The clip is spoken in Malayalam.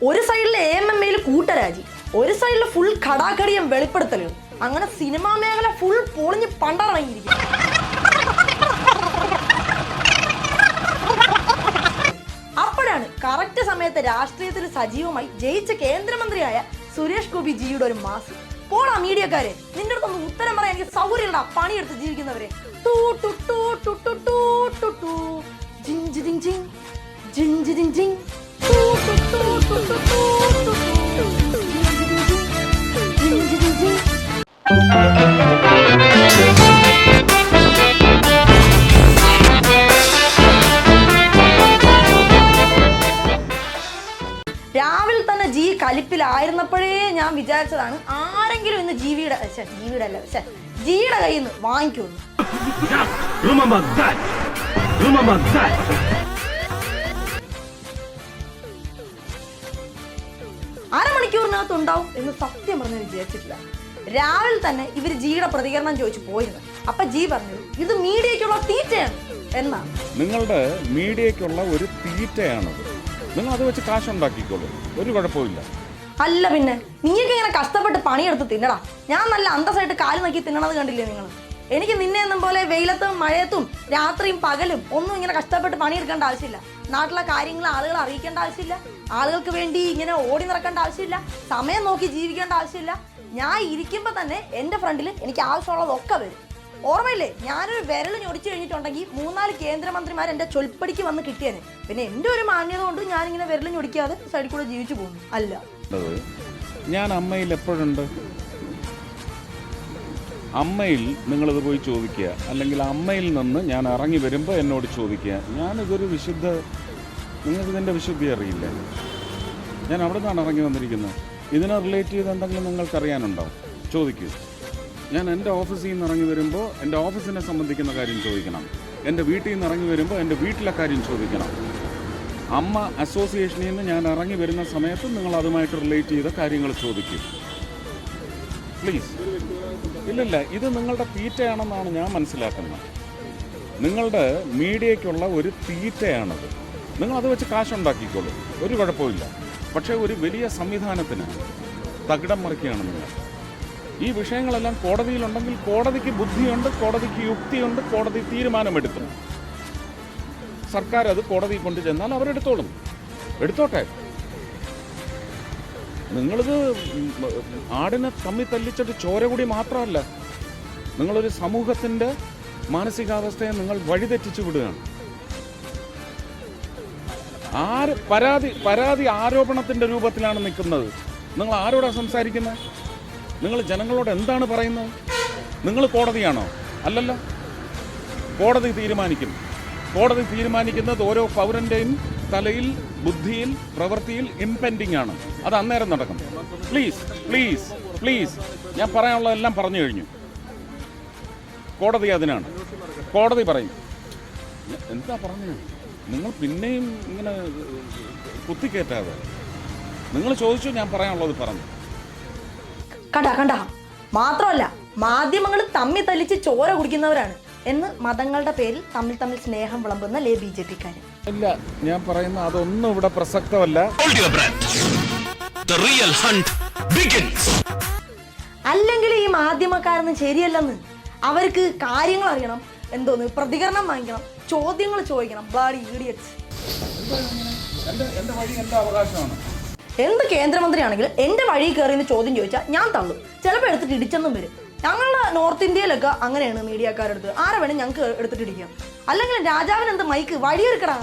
ഒരു സൈഡിൽ എ എം എം എയിൽ കൂട്ടരാജി ഒരു സൈഡിൽ ഫുൾ കടാക്കടിയും വെളിപ്പെടുത്തലും അങ്ങനെ സിനിമാ മേഖല ഫുൾ പൊളിഞ്ഞ് പണ്ടറങ്ങിയിരിക്കും അപ്പോഴാണ് കറക്റ്റ് സമയത്ത് രാഷ്ട്രീയത്തിൽ സജീവമായി ജയിച്ച കേന്ദ്രമന്ത്രിയായ സുരേഷ് ഗോപി ജിയുടെ ഒരു മാസ് പോടാ മീഡിയക്കാരെ നിന്റെ അടുത്തൊന്ന് ഉത്തരം പറയാൻ എനിക്ക് സൗകര്യമുണ്ടാ പണിയെടുത്ത് ജീവിക്കുന്നവരെ ടൂ ടു ടൂ ടു ടു ടൂ ടു ടൂ. ജിങ് ജിങ്. രാവിലെ തന്നെ ജി കലിപ്പിലായിരുന്നപ്പോഴേ ഞാൻ വിചാരിച്ചതാണ് ആരെങ്കിലും ഇന്ന് ജീവിയുടെ ജീവിയുടെ അല്ല ഛെ, ജിയുടെ കയ്യിൽ നിന്ന് വാങ്ങിക്കുമെന്ന്. ഉണ്ടാവും എന്ന് സത്യം പറഞ്ഞ് വിചാരിച്ചിട്ടില്ല. രാവിലെ തന്നെ ഇവർ ജിയുടെ പ്രതികരണം ചോദിച്ചു പോയിരുന്നു. അപ്പൊ ജി പറഞ്ഞു ഇത് മീഡിയക്കുള്ള തീറ്റയാണ്. എന്നാണ് നിങ്ങളുടെ മീഡിയയ്ക്കുള്ള ഒരു തീറ്റയാണത്. നിങ്ങൾ അത് വെച്ച് കാശ് ഉണ്ടാക്കിക്കോളൂ ഒരു കുഴപ്പമില്ല അല്ല പിന്നെ നീയൊക്കെ ഇങ്ങനെ കഷ്ടപ്പെട്ട് പണിയെടുത്ത് തിന്നടാ. ഞാൻ നല്ല അന്തസ്സായിട്ട് കാൽ നോക്കി തിന്നണത് കണ്ടില്ലേ നിങ്ങൾ? എനിക്ക് നിന്നെ എന്നും പോലെ വെയിലത്തും മഴയത്തും രാത്രിയും പകലും ഒന്നും ഇങ്ങനെ കഷ്ടപ്പെട്ട് പണിയെടുക്കേണ്ട ആവശ്യമില്ല. നാട്ടിലെ കാര്യങ്ങൾ ആളുകൾ അറിയിക്കേണ്ട ആവശ്യമില്ല. ആളുകൾക്ക് വേണ്ടി ഇങ്ങനെ ഓടി നടക്കേണ്ട ആവശ്യമില്ല. സമയം നോക്കി ജീവിക്കേണ്ട ആവശ്യമില്ല. ഞാൻ ഇരിക്കുമ്പോൾ തന്നെ എന്റെ ഫ്രണ്ടിൽ എനിക്ക് ആവശ്യമുള്ളതൊക്കെ വരും. ഓർമ്മയില്ലേ? ഞാനൊരു വിരൽ ഞൊടിച്ചു കഴിഞ്ഞിട്ടുണ്ടെങ്കിൽ മൂന്നാൽ കേന്ദ്രമന്ത്രിമാർ എന്റെ ചൊൽപ്പടിക്ക് വന്ന് കിട്ടിയേനെ. പിന്നെ എന്റെ ഒരു മാന്യത കൊണ്ട് ഞാനിങ്ങനെ വിരൽ ഞൊടിക്കാതെ സൈഡിൽ കൂടെ ജീവിച്ചു പോകുന്നു. അല്ല. ഞാൻ അമ്മയിൽ എപ്പോഴുണ്ട്? അമ്മയിൽ നിങ്ങളിത് പോയി ചോദിക്കുക. അല്ലെങ്കിൽ അമ്മയിൽ നിന്ന് ഞാൻ ഇറങ്ങി വരുമ്പോൾ എന്നോട് ചോദിക്കുക. ഞാനിതൊരു വിശുദ്ധ നിങ്ങൾക്ക് ഇതിന്റെ വിശുദ്ധി അറിയില്ല? ഞാൻ അവിടെ നിന്നാണ് ഇറങ്ങി വന്നിരിക്കുന്നത്. ഇതിനെ റിലേറ്റ് ചെയ്ത് എന്തെങ്കിലും നിങ്ങൾക്കറിയാനുണ്ടോ ചോദിക്കൂ. ഞാൻ എന്റെ ഓഫീസിൽ നിന്ന് ഇറങ്ങി വരുമ്പോൾ എന്റെ ഓഫീസിനെ സംബന്ധിക്കുന്ന കാര്യം ചോദിക്കണം. എന്റെ വീട്ടിൽ നിന്ന് ഇറങ്ങി വരുമ്പോൾ എന്റെ വീട്ടിലെ കാര്യം ചോദിക്കണം. അമ്മ അസോസിയേഷനിൽ നിന്ന് ഞാൻ ഇറങ്ങി വരുന്ന സമയത്ത് നിങ്ങൾ അതുമായിട്ട് റിലേറ്റ് ചെയ്ത കാര്യങ്ങൾ ചോദിക്കും. പ്ലീസ് ഇല്ലില്ല ഇത് നിങ്ങളുടെ തീറ്റയാണെന്നാണ് ഞാൻ മനസ്സിലാക്കുന്നത്. നിങ്ങളുടെ മീഡിയയ്ക്കുള്ള ഒരു തീറ്റയാണത്. നിങ്ങൾ അത് വെച്ച് കാശുണ്ടാക്കിക്കോളൂ. ഒരു കുഴപ്പമില്ല പക്ഷേ ഒരു വലിയ സംവിധാനത്തിന് തകിടം മറിക്കുകയാണ് നിങ്ങൾ. ഈ വിഷയങ്ങളെല്ലാം കോടതിയിലുണ്ടെങ്കിൽ കോടതിക്ക് ബുദ്ധിയുണ്ട് കോടതിക്ക് യുക്തിയുണ്ട് കോടതി തീരുമാനമെടുക്കും. സർക്കാർ അത് കോടതിയിൽ കൊണ്ടു ചെന്നാൽ അവരെടുത്തോളും. എടുത്തോട്ടെ? നിങ്ങളിത് ആടിനെ തമ്മി തല്ലിച്ചിട്ട് ചോര കൂടി മാത്രമല്ല നിങ്ങളൊരു സമൂഹത്തിന്റെ മാനസികാവസ്ഥയെ നിങ്ങൾ വഴിതെറ്റിച്ചു വിടുകയാണ്. ആര് പരാതി പരാതി ആരോപണത്തിന്റെ രൂപത്തിലാണ് നിൽക്കുന്നത്. നിങ്ങൾ ആരോടാ സംസാരിക്കുന്നത് നിങ്ങൾ ജനങ്ങളോട് എന്താണ് പറയുന്നത്? നിങ്ങൾ കോടതിയാണോ? അല്ലല്ലോ. കോടതി തീരുമാനിക്കും. കോടതി തീരുമാനിക്കുന്നത് ഓരോ പൗരന്റെയും തലയിൽ ബുദ്ധിയിൽ പ്രവൃത്തിയിൽ ഇംപെൻഡിങ് ആണ്. അത് അന്നേരം നടക്കും. പ്ലീസ് പ്ലീസ് പ്ലീസ് ഞാൻ പറയാനുള്ളതെല്ലാം പറഞ്ഞു കഴിഞ്ഞു. കോടതി അതിനാണ്. കോടതി പറയും. എന്താ പറഞ്ഞു? നിങ്ങൾ പിന്നെയും ഇങ്ങനെ കുത്തിക്കയറ്റാതെ നിങ്ങൾ ചോദിച്ചു ഞാൻ പറയാനുള്ളത് പറഞ്ഞു. കണ്ട കണ്ട. മാത്രമല്ല മാധ്യമങ്ങൾ തമ്മി തല്ലിച്ച് ചോര കുടിക്കുന്നവരാണ്. എന്ന് മതങ്ങളുടെ പേരിൽ തമ്മിൽ തമ്മിൽ സ്നേഹം വിളമ്പുന്ന ലേ ബി ജെ പിക്കാര്. ഇല്ല ഞാൻ പറയുന്ന അതൊന്നും ഇവിടെ പ്രസക്തമല്ല. Hold your breath. The real hunt begins. അല്ലെങ്കിൽ ഈ മാധ്യമക്കാരൊന്നും ശരിയല്ലെന്ന് അവർക്ക് കാര്യങ്ങൾ അറിയണം എന്തോന്ന് പ്രതികരണം വാങ്ങിക്കണം ചോദ്യങ്ങൾ ചോദിക്കണം. ബ്ലാഡി എന്ത് കേന്ദ്രമന്ത്രിയാണെങ്കിലും എന്റെ വഴി കയറി ചോദ്യം ചോദിച്ചാൽ ഞാൻ തള്ളും. ചിലപ്പോൾ എടുത്തിട്ട് ഇടിച്ചെന്നും വരും. ഞങ്ങളുടെ നോർത്ത് ഇന്ത്യയിലൊക്കെ അങ്ങനെയാണ് മീഡിയക്കാരെടുത്ത് ആരെ വേണം ഞങ്ങൾക്ക് എടുത്തിട്ടിരിക്കാം. അല്ലെങ്കിൽ രാജാവിന് എന്ത് മൈക്ക് വഴിയെടുക്കടാ?